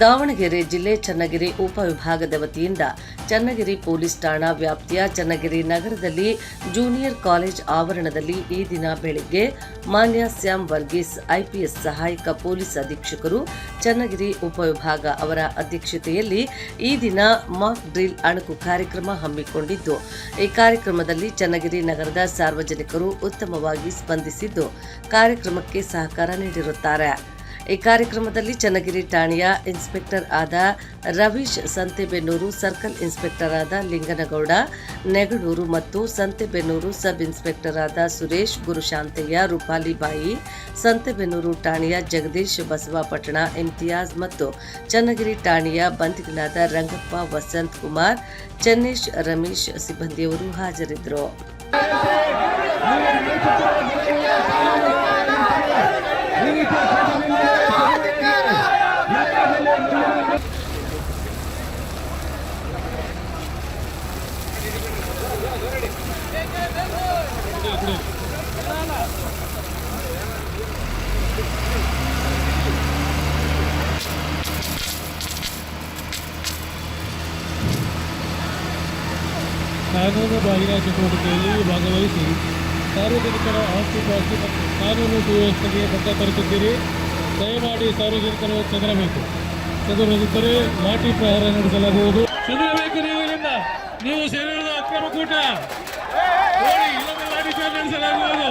ದಾವಣಗೆರೆ ಜಿಲ್ಲೆ ಚನ್ನಗಿರಿ ಉಪವಿಭಾಗದ ವತಿಯಿಂದ ಚನ್ನಗಿರಿ ಪೊಲೀಸ್ ಠಾಣಾ ವ್ಯಾಪ್ತಿಯ ಚನ್ನಗಿರಿ ನಗರದಲ್ಲಿ ಜೂನಿಯರ್ ಕಾಲೇಜ್ ಆವರಣದಲ್ಲಿ ಈ ದಿನ ಬೆಳಿಗ್ಗೆ ಮಾನ್ಯ ಸ್ಯಾಮ್ ವರ್ಗೀಸ್, ಐಪಿಎಸ್ ಸಹಾಯಕ ಪೊಲೀಸ್ ಅಧೀಕ್ಷಕರು ಚನ್ನಗಿರಿ ಉಪವಿಭಾಗ ಅವರ ಅಧ್ಯಕ್ಷತೆಯಲ್ಲಿ ಈ ದಿನ ಮಾಕ್ ಡ್ರಿಲ್ ಅಣುಕು ಕಾರ್ಯಕ್ರಮ ಹಮ್ಮಿಕೊಂಡಿದ್ದು. ಈ ಕಾರ್ಯಕ್ರಮದಲ್ಲಿ ಚನ್ನಗಿರಿ ನಗರದ ಸಾರ್ವಜನಿಕರು ಉತ್ತಮವಾಗಿ ಸ್ಪಂದಿಸಿದ್ದು. ಕಾರ್ಯಕ್ರಮಕ್ಕೆ ಸಹಕಾರ ನೀಡಿರುತ್ತಾರೆ. ಈ ಕಾರ್ಯಕ್ರಮದಲ್ಲಿ ಚನ್ನಗಿರಿ ಠಾಣೆಯ ಇನ್ಸ್ಪೆಕ್ಟರ್ ಆದ ರವೀಶ್ ಸಂತೆಬೆನ್ನೂರು ಸರ್ಕಲ್ ಇನ್ಸ್ಪೆಕ್ಟರ್ ಆದ ಲಿಂಗನಗೌಡ, ನೆಗಡೂರು ಮತ್ತು ಸಂತೆಬೆನ್ನೂರು ಸಬ್ ಇನ್ಸ್ಪೆಕ್ಟರ್ ಆದ ಸುರೇಶ್, ಗುರುಶಾಂತಯ್ಯ, ರೂಪಾಲಿಬಾಯಿ, ಸಂತೆಬೆನ್ನೂರು ಠಾಣೆಯ ಜಗದೀಶ್ ಬಸವಾಪಟ್ಟಣ ಇಮ್ತಿಯಾಜ್ ಮತ್ತು ಚನ್ನಗಿರಿ ಠಾಣೆಯ ಬಂಧಿಗಳಾದ ರಂಗಪ್ಪ ವಸಂತ್ ಕುಮಾರ್, ಚನ್ನೇಶ್ ರಮೇಶ್ ಸಿಬ್ಬಂದಿಯವರು ಹಾಜರಿದ್ದರು. ಕಾನೂನು ಬಾಹಿರ ಚಟುವಟಿಕೆಯಲ್ಲಿ ಭಾಗವಹಿಸಿ ಸಾರ್ವಜನಿಕರ ಆಸ್ತಿ ಪಾಸ್ತಿ ಮತ್ತು ಕಾನೂನು ಸುವ್ಯವಸ್ಥೆಗೆ ಬದ್ಧ ತರುತ್ತಿದ್ದೀರಿ. ದಯಮಾಡಿ ಸಾರ್ವಜನಿಕರು ಚದರಬೇಕು. ಚದುರದಿದ್ದರೆ ಲಾಠಿ ಪ್ರಹಾರ ನಡೆಸಲಾಗುವುದು. ಚದುರಬೇಕು ನೀವು ಇಲ್ಲಿಂದ. ನೀವು ಸೇರಿರುವ ಅಕ್ರಮ ಕೂಟ. ಲಾಠಿ ಪ್ರಹಾರ ನಡೆಸಲಾಗುವುದು.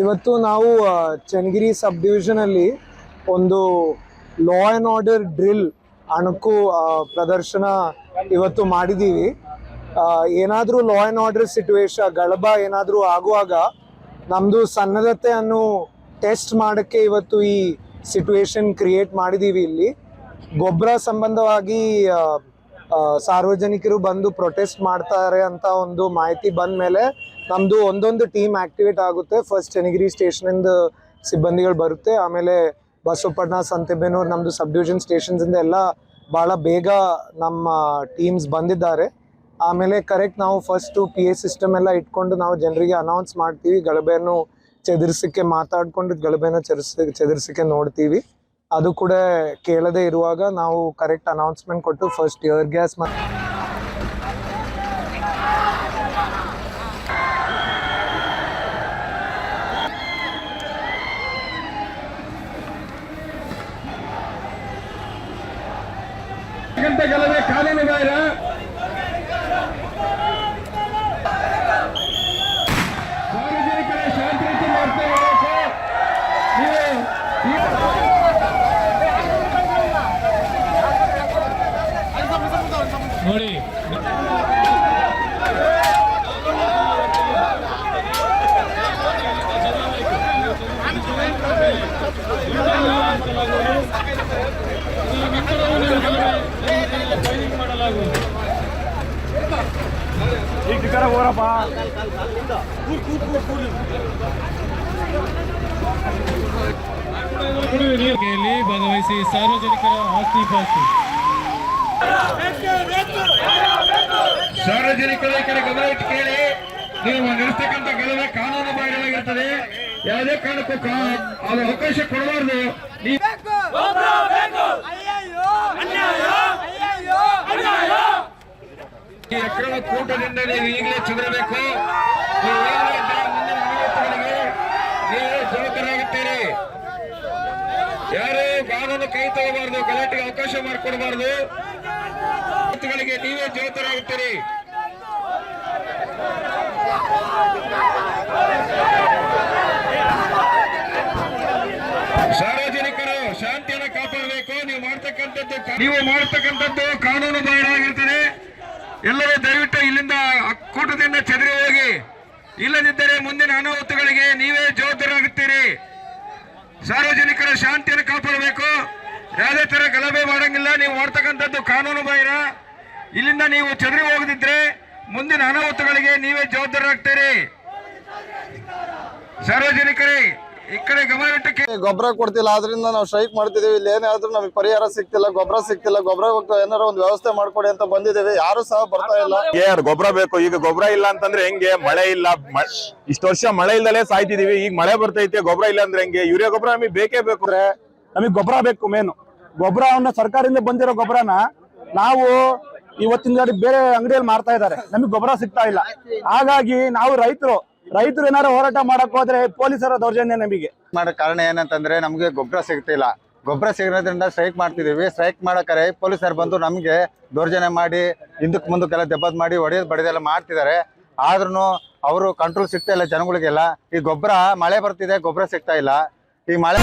ಇವತ್ತು ನಾವು ಚನ್ನಗಿರಿ ಸಬ್ ಡಿವಿಷನ್ ಅಲ್ಲಿ ಒಂದು ಲಾ ಆ್ಯಂಡ್ ಆರ್ಡರ್ ಡ್ರಿಲ್ ಅಣಕು ಪ್ರದರ್ಶನ ಇವತ್ತು ಮಾಡಿದ್ದೀವಿ. ಏನಾದರೂ ಲಾ ಆ್ಯಂಡ್ ಆರ್ಡರ್ ಸಿಟುವೇಶನ್ ಗಳಭ ಏನಾದರೂ ಆಗುವಾಗ ನಮ್ಮದು ಸನ್ನದ್ಧತೆಯನ್ನು ಟೆಸ್ಟ್ ಮಾಡೋಕ್ಕೆ ಇವತ್ತು ಈ ಸಿಟುವೇಶನ್ ಕ್ರಿಯೇಟ್ ಮಾಡಿದ್ದೀವಿ ಇಲ್ಲಿ. ಗೊಬ್ಬರ ಸಂಬಂಧವಾಗಿ ಸಾರ್ವಜನಿಕರು ಬಂದು ಪ್ರೊಟೆಸ್ಟ್ ಮಾಡ್ತಾರೆ ಅಂತ ಒಂದು ಮಾಹಿತಿ ಬಂದ ಮೇಲೆ ನಮ್ಮದು ಒಂದೊಂದು ಟೀಮ್ ಆಕ್ಟಿವೇಟ್ ಆಗುತ್ತೆ. ಫಸ್ಟ್ ಚನ್ನಗಿರಿ ಸ್ಟೇಷನಿಂದ ಸಿಬ್ಬಂದಿಗಳು ಬರುತ್ತೆ. ಆಮೇಲೆ ಬಸವಪಟ್ಟಣ, ಸಂತೆಬೆನ್ನೂರು ನಮ್ಮದು ಸಬ್ ಡಿವಿಷನ್ ಸ್ಟೇಷನ್ಸಿಂದ ಎಲ್ಲ ಭಾಳ ಬೇಗ ನಮ್ಮ ಟೀಮ್ಸ್ ಬಂದಿದ್ದಾರೆ. ಆಮೇಲೆ ಕರೆಕ್ಟ್ ನಾವು ಫಸ್ಟು ಪಿ ಎ ಸಿಸ್ಟಮ್ ಎಲ್ಲ ಇಟ್ಕೊಂಡು ನಾವು ಜನರಿಗೆ ಅನೌನ್ಸ್ ಮಾಡ್ತೀವಿ. ಗಲಭೆಯನ್ನು ಚದುರಿಸಕ್ಕೆ ಮಾತಾಡ್ಕೊಂಡು ಗಲಭೆನ ಚದುರಿಸ ಚದುರಿಸಕ್ಕೆ ನೋಡ್ತೀವಿ. ಅದು ಕೂಡ ಕೇಳದೇ ಇರುವಾಗ ನಾವು ಕರೆಕ್ಟ್ ಅನೌನ್ಸ್ಮೆಂಟ್ ಕೊಟ್ಟು ಫಸ್ಟ್ ಇಯರ್ ಗ್ಯಾಸ್ ಮತ್ತು ಗಲಭೆ ಕಾನೂನು ಬಾಹಿರ ಸಾರ್ವಜನಿಕರ ಶಾಂತಿ ರೀತಿ ಮಾಡ್ತಾ ಇರಬೇಕು ನೀವು ಈ- ನೋಡಿ ಮಾಡಲಾಗುವುದು ಹೋರಪ್ಪ. ಭಾಗವಹಿಸಿ ಸಾರ್ವಜನಿಕರ ಆಸ್ತಿ ಪಾಸ್ತಿ ಸಾರ್ವಜನಿಕರ ಈ ಕಡೆ ಗಮನ ಇಟ್ಟು ಕೇಳಿ. ನೀವು ನಡೆಸ್ತಕ್ಕಂಥ ಗಲಭೆ ಕಾನೂನು ಬಾಹಿರವಾಗಿರ್ತದೆ. ಯಾವುದೇ ಕಾರಣಕ್ಕೂ ಅದು ಅವಕಾಶ ಕೊಡಬಾರ್ದು. ನೀವು ಈ ಅಕ್ರಮ ಕೂಟದಿಂದ ನೀವು ಈಗಲೇ ಚದರಬೇಕು. ನೀವು ಜವಾಬ್ದಾರಾಗುತ್ತೀರಿ ಯಾರು ಕಾನೂನು ಕೈ ತಗೋಬಾರ್ದು, ಗಲಾಟೆಗೆ ಅವಕಾಶ ಮಾಡಿಕೊಡಬಾರ್ದು. ನೀವೇ ಜವಾಬ್ದಾರಾಗುತ್ತೀರಿ ಸಾರ್ವಜನಿಕರು ಶಾಂತಿಯನ್ನು ಕಾಪಾಡಬೇಕು. ನೀವು ಮಾಡ್ತಕ್ಕಂಥದ್ದು ನೀವು ಮಾಡ್ತಕ್ಕಂಥದ್ದು ಕಾನೂನು ಬಾಹಿರವಾಗಿರ್ತದೆ ಎಲ್ಲರೂ ದಯವಿಟ್ಟು ಇಲ್ಲಿಂದ ಕೂಟದಿಂದ ಚದರಿ ಹೋಗಿ. ಇಲ್ಲದಿದ್ದರೆ ಮುಂದಿನ ಅನಾಹುತಗಳಿಗೆ ನೀವೇ ಜವಾಬ್ದಾರಾಗುತ್ತೀರಿ. ಸಾರ್ವಜನಿಕರ ಶಾಂತಿಯನ್ನು ಕಾಪಾಡಬೇಕು. ಯಾವುದೇ ತರ ಗಲಭೆ ಮಾಡಂಗಿಲ್ಲ. ನೀವು ಮಾಡ್ತಕ್ಕಂಥದ್ದು ಕಾನೂನು ಬಾಹಿರ. ಇಲ್ಲಿಂದ ನೀವು ಚದರಿ ಹೋಗದಿದ್ರೆ ಮುಂದಿನ ಅನಾಹುತಗಳಿಗೆ ನೀವೇ ಜವಾಬ್ದಾರಾಗ್ತೀರಿ. ಸಾರ್ವಜನಿಕರೇ ಈ ಕಡೆ ಗಮನವಿಟ್ಟು ಗೊಬ್ಬರ ಕೊಡ್ತಿಲ್ಲ ಆದ್ರಿಂದ ನಾವು ಸ್ಟ್ರೈಕ್ ಮಾಡ್ತಿದೀವಿ ಇಲ್ಲಿ ಏನೇ ಆದ್ರೂ ನಮಗೆ ಪರಿಹಾರ ಸಿಗ್ತಿಲ್ಲ ಗೊಬ್ಬರ ಸಿಗ್ತಿಲ್ಲ ಗೊಬ್ಬರ ಏನಾರ ಒಂದು ವ್ಯವಸ್ಥೆ ಮಾಡ್ಕೊಡಿ ಅಂತ ಬಂದಿದ್ದೇವೆ. ಯಾರು ಸಹ ಬರ್ತಾ ಇಲ್ಲ. ಯಾರು ಗೊಬ್ಬರ ಬೇಕು. ಈಗ ಗೊಬ್ಬರ ಇಲ್ಲ ಅಂತಂದ್ರೆ ಹೆಂಗೆ? ಮಳೆ ಇಲ್ಲ. ಮ- ಇಷ್ಟು ವರ್ಷ ಮಳೆ ಇಲ್ದಲೇ ಸಾಯ್ತಿದೀವಿ ಈಗ ಮಳೆ ಬರ್ತೈತೆ ಗೊಬ್ಬರ ಇಲ್ಲ ಅಂದ್ರೆ ಹೆಂಗೆ? ಯೂರಿಯಾ ಗೊಬ್ಬರ ನಮಗೆ ಬೇಕೇ ಬೇಕು. ನಮಗೆ ಗೊಬ್ಬರ ಬೇಕು ಮೇನು ಗೊಬ್ಬರವನ್ನ ಸರ್ಕಾರದಿಂದ ಬಂದಿರೋ ಗೊಬ್ಬರನ ನಾವು ಇವತ್ತಿನ ಬೇರೆ ಅಂಗಡಿಯಲ್ಲಿ ಮಾರ್ತಾ ಇದ್ದಾರೆ. ನಮಗೆ ಗೊಬ್ಬರ ಸಿಗ್ತಾ ಇಲ್ಲ. ಹಾಗಾಗಿ ನಾವು ರೈತರು ರೈತರು ಏನಾರ ಹೋರಾಟ ಮಾಡಕ್ ಹೋದ್ರೆ ಪೊಲೀಸರ ದೌರ್ಜನ್ಯ ನಮಗೆ. ಮಾಡೋ ಕಾರಣ ಏನಂತಂದ್ರೆ ನಮಗೆ ಗೊಬ್ಬರ ಸಿಗ್ತಿಲ್ಲ. ಗೊಬ್ಬರ ಸಿಗೋದ್ರಿಂದ ಸ್ಟ್ರೈಕ್ ಮಾಡ್ತಿದೀವಿ. ಸ್ಟ್ರೈಕ್ ಮಾಡಕ್ಕಾರೆ ಪೊಲೀಸರು ಬಂದು ನಮಗೆ ದೌರ್ಜನ್ಯ ಮಾಡಿ ಹಿಂದಕ್ಕೆ ಮುಂದಕ್ಕೆಲ್ಲ ದೆಬ್ಬದ್ ಮಾಡಿ ಹೊಡೆಯೋದು ಬಡಿದೆಲ್ಲ ಮಾಡ್ತಿದ್ದಾರೆ ಆದ್ರೂ ಅವರು ಕಂಟ್ರೋಲ್ ಸಿಗ್ತಾ ಇಲ್ಲ ಜನಗಳಿಗೆಲ್ಲ. ಈ ಗೊಬ್ಬರ ಮಳೆ ಬರ್ತಿದೆ, ಗೊಬ್ಬರ ಸಿಗ್ತಾ ಇಲ್ಲ. ಈ ಮಳೆ